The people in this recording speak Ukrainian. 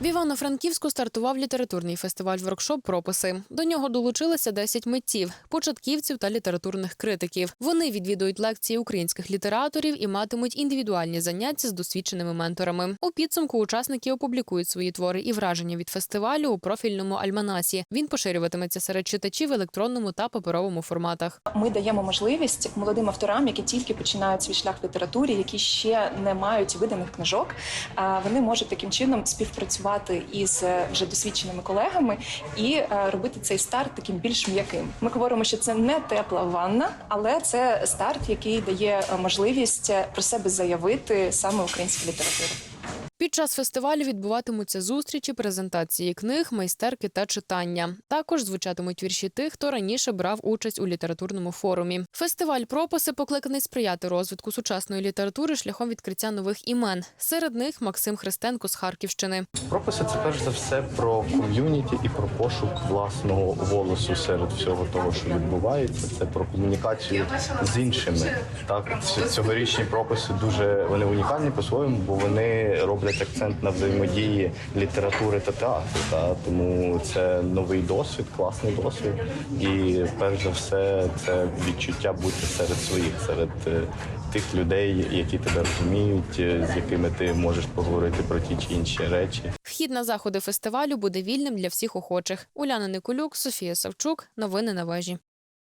В Івано-Франківську стартував літературний фестиваль воркшоп прописи. До нього долучилися 10 митців, початківців та літературних критиків. Вони відвідують лекції українських літераторів і матимуть індивідуальні заняття з досвідченими менторами. У підсумку учасники опублікують свої твори і враження від фестивалю у профільному альманасі. Він поширюватиметься серед читачів в електронному та паперовому форматах. Ми даємо можливість молодим авторам, які тільки починають свій шлях в літературі, які ще не мають виданих книжок. Вони можуть таким чином співпрацювати із е, вже досвідченими колегами і е, робити цей старт таким більш м'яким. Ми говоримо, що це не тепла ванна, але це старт, який дає е, можливість про себе заявити саме українську літературі. Під час фестивалю відбуватимуться зустрічі, презентації книг, майстерки та читання. Також звучатимуть вірші тих, хто раніше брав участь у літературному форумі. Фестиваль прописи покликаний сприяти розвитку сучасної літератури шляхом відкриття нових імен. Серед них Максим Христенко з Харківщини. Прописи це перш за все про ком'юніті і про пошук власного голосу серед всього того, що відбувається. Це про комунікацію з іншими. Так цьогорічні прописи дуже вони унікальні по-своєму, бо вони роблять акцент на взаємодії літератури та театру. Та тому це новий досвід, класний досвід. І перш за все, це відчуття бути серед своїх, серед е, тих людей, які тебе розуміють, е, з якими ти можеш поговорити про ті чи інші речі. Вхід на заходи фестивалю буде вільним для всіх охочих. Уляна Николюк, Софія Савчук. Новини на вежі.